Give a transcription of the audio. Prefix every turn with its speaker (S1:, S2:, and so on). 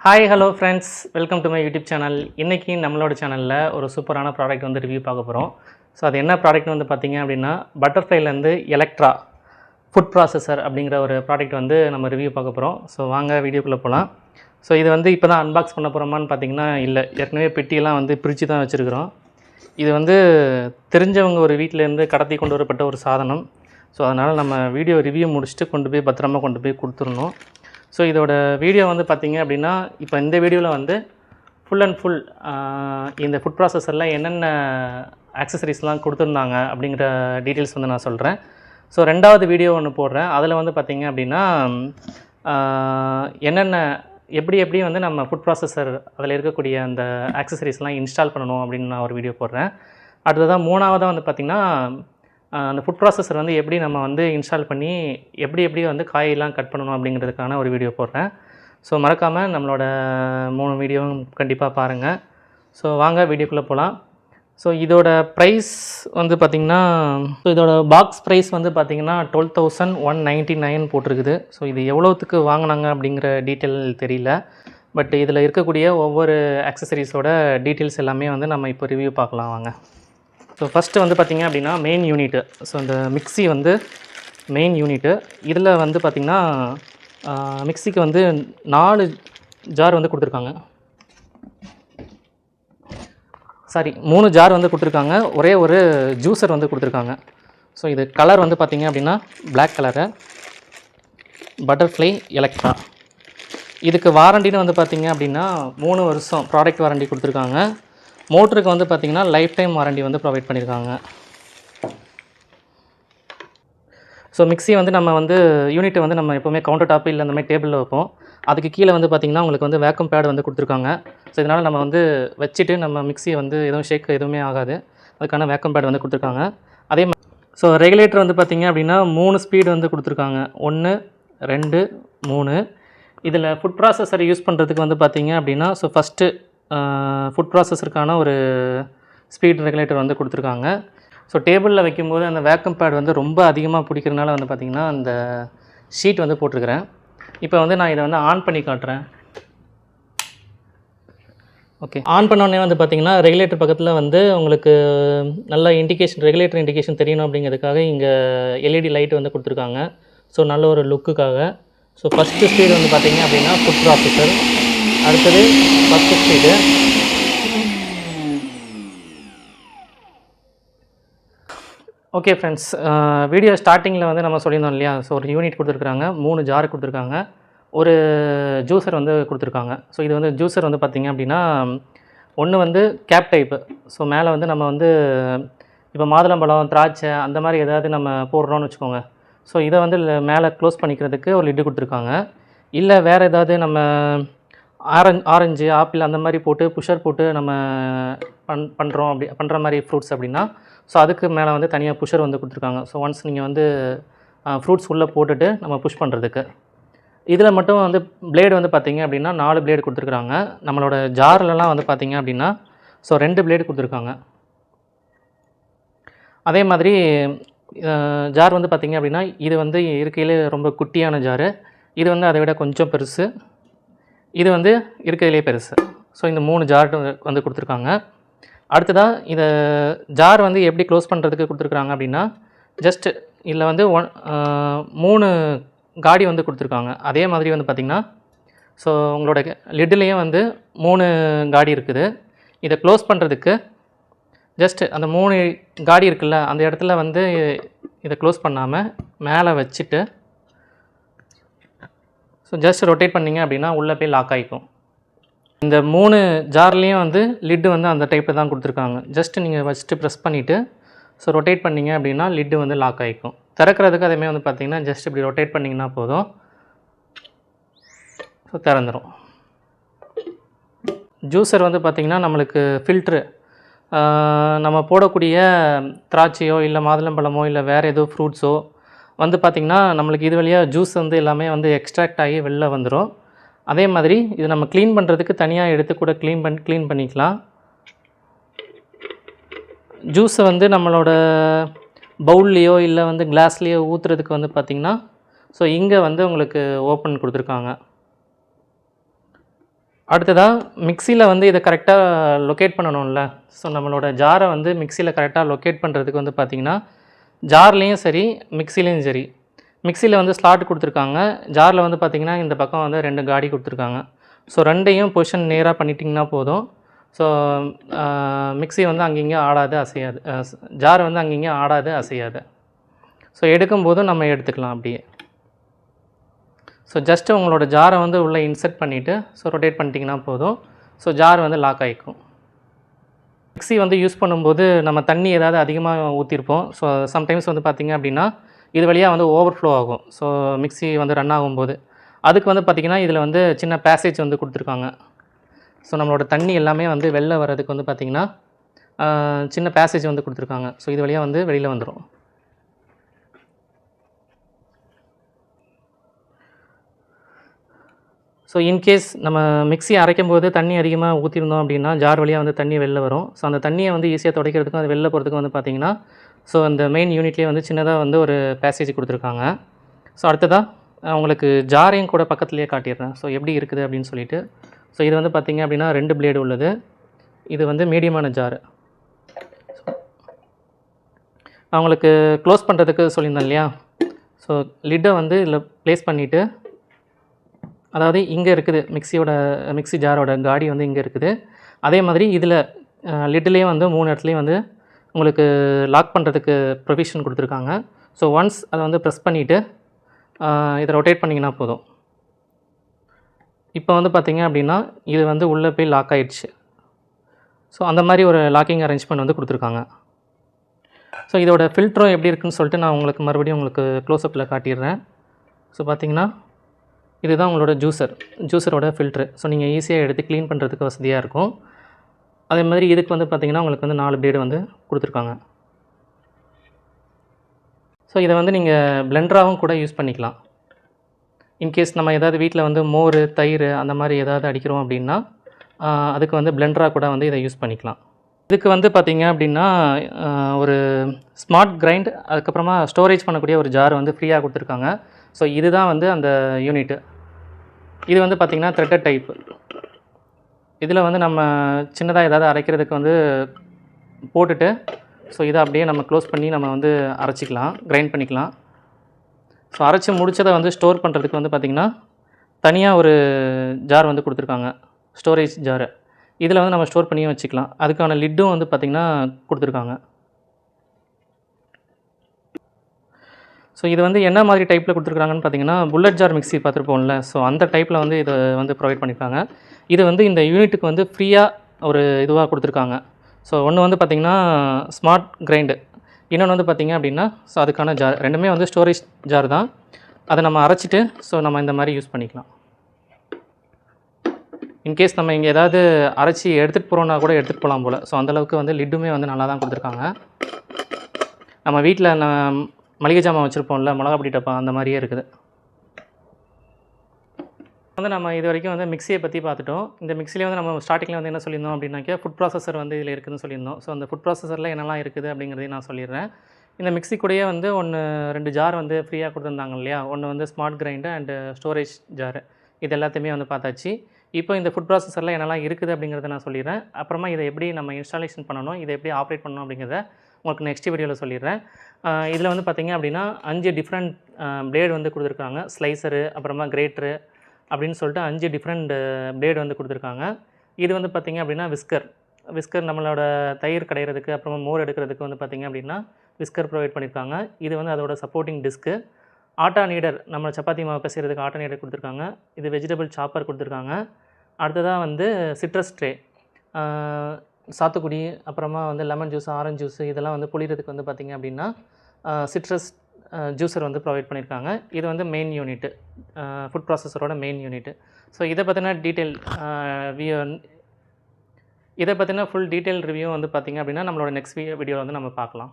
S1: Hi hello friends welcome to my YouTube channel இன்றைக்கி நம்மளோட சேனலில் ஒரு சூப்பரான ப்ராடக்ட் வந்து ரிவ்யூ பார்க்க போகிறோம் ஸோ அது என்ன ப்ராடக்ட் வந்து பார்த்தீங்க அப்படின்னா பட்டர்ஃப்ளைலேருந்து எலக்ட்ரா ஃபுட் ப்ராசஸர் அப்படிங்கிற ஒரு ப்ராடக்ட் வந்து நம்ம ரிவ்யூ பார்க்க போகிறோம் ஸோ வாங்க வீடியோக்குள்ளே போகலாம் ஸோ இது வந்து இப்போ தான் அன்பாக்ஸ் பண்ண போகிறோமான்னு பார்த்தீங்கன்னா இல்லை. ஏற்கனவே பெட்டியெல்லாம் வந்து பிரித்து தான் வச்சுருக்கிறோம். இது வந்து தெரிஞ்சவங்க ஒரு வீட்டிலேருந்து கடத்தி கொண்டு வரப்பட்ட ஒரு சாதனம். ஸோ அதனால் நம்ம வீடியோ ரிவ்யூ முடிச்சுட்டு கொண்டு போய் பத்திரமா கொண்டு போய் கொடுத்துடணும். ஸோ இதோட வீடியோ வந்து பார்த்தீங்க அப்படின்னா இப்போ இந்த வீடியோவில் வந்து ஃபுல் அண்ட் ஃபுல் இந்த ஃபுட் ப்ராசஸரில் என்னென்ன ஆக்சசரிஸ்லாம் கொடுத்துருந்தாங்க அப்படிங்கிற டீட்டெயில்ஸ் வந்து நான் சொல்கிறேன் ஸோ ரெண்டாவது வீடியோ ஒன்று போடுறேன். அதில் வந்து பார்த்தீங்க அப்படின்னா என்னென்ன எப்படி எப்படி வந்து நம்ம ஃபுட் ப்ராசஸர் அதில் இருக்கக்கூடிய அந்த ஆக்சசரிஸ்லாம் இன்ஸ்டால் பண்ணணும் அப்படின்னு நான் ஒரு வீடியோ போடுறேன். அடுத்ததாக மூணாவதாக வந்து பார்த்திங்கன்னா அந்த ஃபுட் ப்ராசஸர் வந்து எப்படி நம்ம வந்து இன்ஸ்டால் பண்ணி எப்படி எப்படி வந்து காயெல்லாம் கட் பண்ணணும் அப்படிங்கிறதுக்கான ஒரு வீடியோ போடுறேன். ஸோ மறக்காமல் நம்மளோட மூணு வீடியோவும் கண்டிப்பாக பாருங்கள் ஸோ வாங்க வீடியோக்குள்ளே போகலாம் ஸோ இதோட ப்ரைஸ் வந்து பார்த்திங்கன்னா ஸோ இதோட பாக்ஸ் ப்ரைஸ் வந்து பார்த்திங்கன்னா twelve thousand one ninety nine போட்டிருக்குது. ஸோ இது எவ்வளோத்துக்கு வாங்கினாங்க அப்படிங்கிற டீட்டெயில் தெரியல. பட் இதில் இருக்கக்கூடிய ஒவ்வொரு அக்சசரிஸோட டீட்டெயில்ஸ் எல்லாமே வந்து நம்ம இப்போ ரிவ்யூ பார்க்கலாம் வாங்க. ஸோ ஃபஸ்ட்டு வந்து பார்த்திங்க அப்படின்னா மெயின் யூனிட்டு ஸோ இந்த மிக்ஸி வந்து மெயின் யூனிட்டு இதில் வந்து பார்த்திங்கன்னா மிக்ஸிக்கு வந்து நாலு ஜார் வந்து கொடுத்துருக்காங்க. சாரி மூணு ஜார் வந்து கொடுத்துருக்காங்க. ஒரே ஒரு ஜூஸர் வந்து கொடுத்துருக்காங்க. ஸோ இது கலர் வந்து பார்த்திங்க அப்படின்னா பிளாக் கலரு பட்டர்ஃப்ளை எலக்ட்ரா இதுக்கு வாரண்டின்னு வந்து பார்த்திங்க அப்படின்னா மூணு வருஷம் ப்ராடக்ட் வாரண்டி கொடுத்துருக்காங்க. மோட்டருக்கு வந்து பார்த்திங்கன்னா லைஃப் டைம் வாரண்டி வந்து ப்ரொவைட் பண்ணியிருக்காங்க ஸோ மிக்ஸி வந்து நம்ம வந்து யூனிட்டை வந்து நம்ம எப்போவுமே கவுண்டர் டாப் இல்லை அந்த மாதிரி டேபிளில் வைப்போம். அதுக்கு கீழே வந்து பார்த்திங்கன்னா உங்களுக்கு வந்து வேக்கம் பேட் வந்து கொடுத்துருக்காங்க. ஸோ இதனால் நம்ம வந்து வச்சுட்டு நம்ம மிக்சியை வந்து எதுவும் ஷேக் எதுவுமே ஆகாது. அதுக்கான வேக்கம் பேட் வந்து கொடுத்துருக்காங்க. அதே மாதிரி ஸோ ரெகுலேட்டர் வந்து பார்த்திங்க அப்படின்னா மூணு ஸ்பீடு வந்து கொடுத்துருக்காங்க. ஒன்று ரெண்டு மூணு. இதில் ஃபுட் ப்ராசஸர் யூஸ் பண்ணுறதுக்கு வந்து பார்த்திங்க அப்படின்னா ஸோ ஃபஸ்ட்டு ஃபுட் ப்ராசஸருக்கான ஒரு ஸ்பீட் ரெகுலேட்டர் வந்து கொடுத்துருக்காங்க. ஸோ டேபிளில் வைக்கும்போது அந்த வேக்கம் பேட் வந்து ரொம்ப அதிகமாக பிடிக்கிறனால வந்து பார்த்திங்கன்னா அந்த ஷீட் வந்து போட்டிருக்கிறேன். இப்போ வந்து நான் இதை வந்து ஆன் பண்ணி காட்டுறேன். ஓகே ஆன் பண்ணோடனே வந்து பார்த்திங்கன்னா ரெகுலேட்டர் பக்கத்தில் வந்து உங்களுக்கு நல்ல இண்டிகேஷன் ரெகுலேட்டர் இண்டிகேஷன் தெரியணும் அப்படிங்கிறதுக்காக இங்கே எல்இடி லைட் வந்து கொடுத்துருக்காங்க. ஸோ நல்ல ஒரு லுக்குக்காக ஸோ ஃபஸ்ட்டு ஸ்பீடு வந்து பார்த்தீங்க அப்படின்னா ஃபுட் ப்ராசஸர் அடுத்தது first street okay friends video ஸ்டார்டிங்கில் வந்து நம்ம சொல்லியிருந்தோம் இல்லையா? ஸோ ஒரு யூனிட் கொடுத்துருக்காங்க மூணு ஜார் கொடுத்துருக்காங்க. ஒரு ஜூஸர் வந்து கொடுத்துருக்காங்க. ஸோ இது வந்து ஜூஸர் வந்து பார்த்திங்க அப்படின்னா ஒன்று வந்து கேப் டைப்பு ஸோ மேலே வந்து நம்ம வந்து இப்போ மாதுளம்பழம் திராட்சை அந்த மாதிரி ஏதாவது நம்ம போடுறோம்னு வச்சுக்கோங்க. ஸோ இதை வந்து மேலே க்ளோஸ் பண்ணிக்கிறதுக்கு ஒரு லிட்டு கொடுத்துருக்காங்க. இல்லை வேறு ஏதாவது நம்ம ஆரஞ்சு ஆரஞ்சு ஆப்பிள் அந்த மாதிரி போட்டு புஷர் போட்டு நம்ம பண் பண்ணுறோம் அப்படி பண்ணுற மாதிரி ஃப்ரூட்ஸ் அப்படின்னா ஸோ அதுக்கு மேலே வந்து தனியாக புஷர் வந்து கொடுத்துருக்காங்க. ஸோ ஒன்ஸ் நீங்கள் வந்து ஃப்ரூட்ஸ் உள்ளே போட்டுட்டு நம்ம புஷ் பண்ணுறதுக்கு இதில் மட்டும் வந்து பிளேடு வந்து பார்த்தீங்க அப்படின்னா நாலு பிளேடு கொடுத்துருக்குறாங்க நம்மளோட ஜார்லலாம் வந்து பார்த்தீங்க அப்படின்னா ஸோ ரெண்டு பிளேடு கொடுத்துருக்காங்க. அதே மாதிரி ஜார் வந்து பார்த்தீங்க அப்படின்னா இது வந்து இருக்கையிலே ரொம்ப குட்டியான ஜாரு இது வந்து அதை விட கொஞ்சம் பெருசு. இது வந்து இருக்கிறதுலே பெருசு. ஸோ இந்த மூணு ஜார் வந்து கொடுத்துருக்காங்க. அடுத்ததாக இதை ஜார் வந்து எப்படி க்ளோஸ் பண்ணுறதுக்கு கொடுத்துருக்குறாங்க அப்படின்னா ஜஸ்ட் இதில் வந்து ஒன் மூணு காடி வந்து கொடுத்துருக்காங்க. அதே மாதிரி வந்து பார்த்திங்கன்னா ஸோ உங்களோட லிட்டுலேயும் வந்து மூணு காடி இருக்குது. இதை க்ளோஸ் பண்ணுறதுக்கு ஜஸ்ட் அந்த மூணு காடி இருக்குல்ல அந்த இடத்துல வந்து இதை க்ளோஸ் பண்ணாமல் மேலே வச்சுட்டு ஸோ ஜஸ்ட் ரொட்டேட் பண்ணீங்க அப்படின்னா உள்ளே போய் லாக் ஆகிக்கும் இந்த மூணு ஜார்லேயும் வந்து லிட்டு வந்து அந்த டைப்பில் தான் கொடுத்துருக்காங்க. ஜஸ்ட் நீங்கள் வச்சுட்டு ப்ரெஸ் பண்ணிவிட்டு ஸோ ரொட்டேட் பண்ணீங்க அப்படின்னா லிட்டு வந்து லாக் ஆகிக்கும் திறக்கிறதுக்கு அதேமாதிரி வந்து பார்த்திங்கன்னா ஜஸ்ட் இப்படி ரொட்டேட் பண்ணிங்கன்னா போதும். ஸோ திறந்துடும் ஜூஸர் வந்து பார்த்திங்கன்னா நம்மளுக்கு ஃபில்ட்ரு நம்ம போடக்கூடிய திராட்சையோ இல்லை மாதுளம்பழமோ இல்லை வேறு ஏதோ ஃப்ரூட்ஸோ வந்து பார்த்திங்கன்னா நம்மளுக்கு இது வழியாக ஜூஸ் வந்து எல்லாமே வந்து எக்ஸ்ட்ராக்ட் ஆகி வெளில வந்துடும் அதே மாதிரி இது நம்ம க்ளீன் பண்ணுறதுக்கு தனியாக எடுத்து கூட க்ளீன் பண்ணி க்ளீன் பண்ணிக்கலாம். ஜூஸை வந்து நம்மளோட பவுல்லையோ இல்லை வந்து கிளாஸ்லேயோ ஊற்றுறதுக்கு வந்து பார்த்திங்கன்னா ஸோ இங்கே வந்து உங்களுக்கு ஓப்பன் கொடுத்துருக்காங்க. அடுத்ததாக மிக்சியில் வந்து இதை கரெக்டாக லொக்கேட் பண்ணணும்ல. ஸோ நம்மளோட ஜாரை வந்து மிக்சியில் கரெக்டாக லொக்கேட் பண்ணுறதுக்கு வந்து பார்த்திங்கன்னா ஜார்லேயும் சரி மிக்சிலையும் சரி. மிக்சியில் வந்து ஸ்லாட் கொடுத்துருக்காங்க. ஜாரில் வந்து பார்த்திங்கன்னா இந்த பக்கம் வந்து ரெண்டு காடி கொடுத்துருக்காங்க. ஸோ ரெண்டையும் பொசிஷன் நேராக பண்ணிட்டிங்கன்னா போதும். ஸோ மிக்ஸி வந்து அங்கங்கே ஆடாது அசையாது. ஜார் வந்து அங்கங்கே ஆடாது அசையாது. ஸோ எடுக்கும்போதும் நம்ம எடுத்துக்கலாம் அப்படியே. ஸோ ஜஸ்ட்டு உங்களோட ஜாரை வந்து உள்ளே இன்சர்ட் பண்ணிவிட்டு ஸோ ரொட்டேட் பண்ணிட்டிங்கன்னா போதும். ஸோ ஜார் வந்து லாக் ஆகிக்கும் மிக்ஸி வந்து யூஸ் பண்ணும்போது நம்ம தண்ணி ஏதாவது அதிகமாக ஊற்றிருப்போம் ஸோ சம்டைம்ஸ் வந்து பார்த்திங்க அப்படின்னா இது வழியாக வந்து ஓவர் ஃப்ளோ ஆகும். ஸோ மிக்ஸி வந்து ரன் ஆகும்போது. அதுக்கு வந்து பார்த்திங்கன்னா இதில் வந்து சின்ன பேசேஜ் வந்து கொடுத்துருக்காங்க. ஸோ நம்மளோட தண்ணி எல்லாமே வந்து வெளில வர்றதுக்கு வந்து பார்த்திங்கன்னா சின்ன பேசேஜ் வந்து கொடுத்துருக்காங்க. ஸோ இது வழியாக வந்து வெளியில் வந்துடும் ஸோ இன்கேஸ் நம்ம மிக்ஸி அரைக்கும் போது தண்ணி அதிகமாக ஊற்றிருந்தோம் அப்படின்னா ஜார் வழியாக வந்து தண்ணி வெளில வரும். ஸோ அந்த தண்ணியை வந்து ஈஸியாக துடைக்கிறதுக்கும் அது வெளில போகிறதுக்கும் வந்து பார்த்திங்கன்னா ஸோ அந்த மெயின் யூனிட்லேயே வந்து சின்னதாக வந்து ஒரு பேசேஜ் கொடுத்துருக்காங்க. ஸோ அடுத்ததாக உங்களுக்கு ஜாரையும் கூட பக்கத்துலேயே காட்டிடுறேன். ஸோ எப்படி இருக்குது அப்படின்னு சொல்லிட்டு. ஸோ இது வந்து பார்த்திங்க அப்படின்னா ரெண்டு பிளேடு உள்ளது. இது வந்து மீடியமான ஜார் அவங்களுக்கு க்ளோஸ் பண்ணுறதுக்கு சொல்லியிருந்தேன் இல்லையா? ஸோ லிட்டை வந்து இதில் ப்ளேஸ் பண்ணிவிட்டு அதாவது இங்கே இருக்குது மிக்ஸியோட மிக்ஸி ஜாரோட காடி வந்து இங்கே இருக்குது. அதே மாதிரி இதில் லிட்டிலே வந்து மூணு இடத்துலையும் வந்து உங்களுக்கு லாக் பண்ணுறதுக்கு ப்ரொவிஷன் கொடுத்துருக்காங்க. ஸோ ஒன்ஸ் அதை வந்து ப்ரெஸ் பண்ணிவிட்டு இதை ரொட்டேட் பண்ணிங்கன்னா போதும். இப்போ வந்து பார்த்திங்க அப்படின்னா இது வந்து உள்ளே போய் லாக் ஆகிடுச்சு ஸோ அந்த மாதிரி ஒரு லாக்கிங் அரேஞ்ச்மெண்ட் வந்து கொடுத்துருக்காங்க. ஸோ இதோட ஃபில்டரும் எப்படி இருக்குன்னு சொல்லிட்டு நான் உங்களுக்கு மறுபடியும் உங்களுக்கு க்ளோஸ்அப்பில் காட்டிடுறேன். ஸோ பார்த்தீங்கன்னா இதுதான் உங்களோட ஜூஸர் ஜூஸரோட ஃபில்ட்ரு ஸோ நீங்கள் ஈஸியாக எடுத்து க்ளீன் பண்ணுறதுக்கு வசதியாக இருக்கும். அதே மாதிரி இதுக்கு வந்து பார்த்திங்கன்னா உங்களுக்கு வந்து நாலு பிளேடு வந்து கொடுத்துருக்காங்க. ஸோ இதை வந்து நீங்கள் பிளெண்டராகவும் கூட யூஸ் பண்ணிக்கலாம். இன்கேஸ் நம்ம ஏதாவது வீட்டில் வந்து மோர் தயிர் அந்த மாதிரி ஏதாவது அடிக்கிறோம் அப்படின்னா அதுக்கு வந்து பிளெண்டராக கூட வந்து இதை யூஸ் பண்ணிக்கலாம். இதுக்கு வந்து பார்த்திங்க அப்படின்னா ஒரு ஸ்மார்ட் கிரைண்ட் அதுக்கப்புறமா ஸ்டோரேஜ் பண்ணக்கூடிய ஒரு ஜார் வந்து ஃப்ரீயாக கொடுத்துருக்காங்க. ஸோ இதுதான் வந்து அந்த யூனிட்டு இது வந்து பார்த்திங்கன்னா த்ரெட்டட் டைப்பு இதில் வந்து நம்ம சின்னதாக ஏதாவது அரைக்கிறதுக்கு வந்து போட்டுட்டு ஸோ இதை அப்படியே நம்ம க்ளோஸ் பண்ணி நம்ம வந்து அரைச்சிக்கலாம் கிரைண்ட் பண்ணிக்கலாம். ஸோ அரைச்சி முடித்ததை வந்து ஸ்டோர் பண்ணுறதுக்கு வந்து பார்த்திங்கன்னா தனியாக ஒரு ஜார் வந்து கொடுத்துருக்காங்க ஸ்டோரேஜ் ஜாரு இதில் வந்து நம்ம ஸ்டோர் பண்ணியும் வச்சுக்கலாம். அதுக்கான லிட்டும் வந்து பார்த்திங்கன்னா கொடுத்துருக்காங்க. ஸோ இது வந்து என்ன மாதிரி டைப்பில் கொடுத்துருக்காங்கன்னு பார்த்தீங்கன்னா புல்லட் ஜார் மிக்ஸி பார்த்துருப்போம்ல. ஸோ அந்த டைப்பில் வந்து இதை வந்து ப்ரொவைட் பண்ணியிருக்காங்க இது வந்து இந்த யூனிட்டுக்கு வந்து ஃப்ரீயாக ஒரு இதுவாக கொடுத்துருக்காங்க. ஸோ ஒன்று வந்து பார்த்திங்கன்னா ஸ்மார்ட் கிரைண்டு இன்னொன்று வந்து பார்த்திங்க அப்படின்னா ஸோ அதுக்கான ஜார் ரெண்டுமே வந்து ஸ்டோரேஜ் ஜார் தான். அதை நம்ம அரைச்சிட்டு ஸோ நம்ம இந்த மாதிரி யூஸ் பண்ணிக்கலாம். இன்கேஸ் நம்ம இங்கே ஏதாவது அரைச்சி எடுத்துகிட்டு போகிறோன்னா கூட எடுத்துகிட்டு போகலாம் போல். ஸோ அந்தளவுக்கு வந்து லிட்டுமே வந்து நல்லா தான் கொடுத்துருக்காங்க. நம்ம வீட்டில் நம்ம மளிகை ஜாமான் வச்சுருப்போம்ல மிளகா பொடி டப்பா அந்த மாதிரியே இருக்குது. வந்து நம்ம இது வரைக்கும் வந்து மிக்ஸியை பற்றி பார்த்துட்டோம். இந்த மிக்சியில் வந்து நம்ம ஸ்டார்டிங்கில் வந்து என்ன சொல்லியிருந்தோம் அப்படின்னாக்கா ஃபுட் ப்ராசஸர் வந்து இதில் இருக்குதுன்னு சொல்லியிருந்தோம். ஸோ அந்த ஃபுட் ப்ராசஸரில் என்னெல்லாம் இருக்குது அப்படிங்கிறதையும் நான் சொல்லிடுறேன். இந்த மிக்சி கூடயே வந்து ஒன்று ரெண்டு ஜார் வந்து ஃப்ரீயாக கொடுத்துருந்தாங்க இல்லையா? ஒன்று வந்து smart grinder and storage jar இது எல்லாத்தையுமே வந்து பார்த்தாச்சு. இப்போ இந்த ஃபுட் ப்ராசஸரில் என்னெல்லாம் இருக்குது அப்படிங்கிறத நான் சொல்லிடுறேன். அப்புறமா இதை எப்படி நம்ம இன்ஸ்டாலேஷன் பண்ணணும் இதை எப்படி ஆப்ரேட் பண்ணணும் அப்படிங்கிறத உங்களுக்கு நெக்ஸ்ட் வீடியோவில் சொல்லிடுறேன். இதில் வந்து பார்த்திங்க அப்படின்னா அஞ்சு டிஃப்ரெண்ட் பிளேடு வந்து கொடுத்துருக்காங்க. ஸ்லைசரு அப்புறமா கிரேட்டரு அப்படின்னு சொல்லிட்டு அஞ்சு டிஃப்ரெண்ட் பிளேடு வந்து கொடுத்துருக்காங்க. இது வந்து பார்த்திங்க அப்படின்னா விஸ்கர் விஸ்கர் நம்மளோட தயிர் கடையிறதுக்கு அப்புறமா மோர் எடுக்கிறதுக்கு வந்து பார்த்திங்க அப்படின்னா விஸ்கர் ப்ரொவைட் பண்ணியிருக்காங்க இது வந்து அதோட சப்போர்ட்டிங் டிஸ்க்கு ஆட்டா நீடர் நம்ம சப்பாத்தி மாவு பிசைறதுக்கு ஆட்டா நீடர் கொடுத்துருக்காங்க. இது வெஜிடபிள் சாப்பர் கொடுத்துருக்காங்க. அடுத்ததாக வந்து சிட்ரஸ் ட்ரே சாத்துக்குடி அப்புறமா வந்து லெமன் ஜூஸ் ஆரஞ்சு ஜூஸ் இதெல்லாம் வந்து புளிகிறதுக்கு வந்து பார்த்திங்க அப்படின்னா சிட்ரஸ் ஜூஸர் வந்து ப்ரொவைட் பண்ணியிருக்காங்க. இது வந்து மெயின் யூனிட்டு ஃபுட் ப்ராசஸரோட மெயின் யூனிட்டு ஸோ இதை பற்றின டீட்டெயில் வியூ இதை பற்றின ஃபுல் டீட்டெயில் ரிவ்யூ வந்து பார்த்திங்க அப்படின்னா நம்மளோட நெக்ஸ்ட் வீடியோவில் வந்து நம்ம பார்க்கலாம்.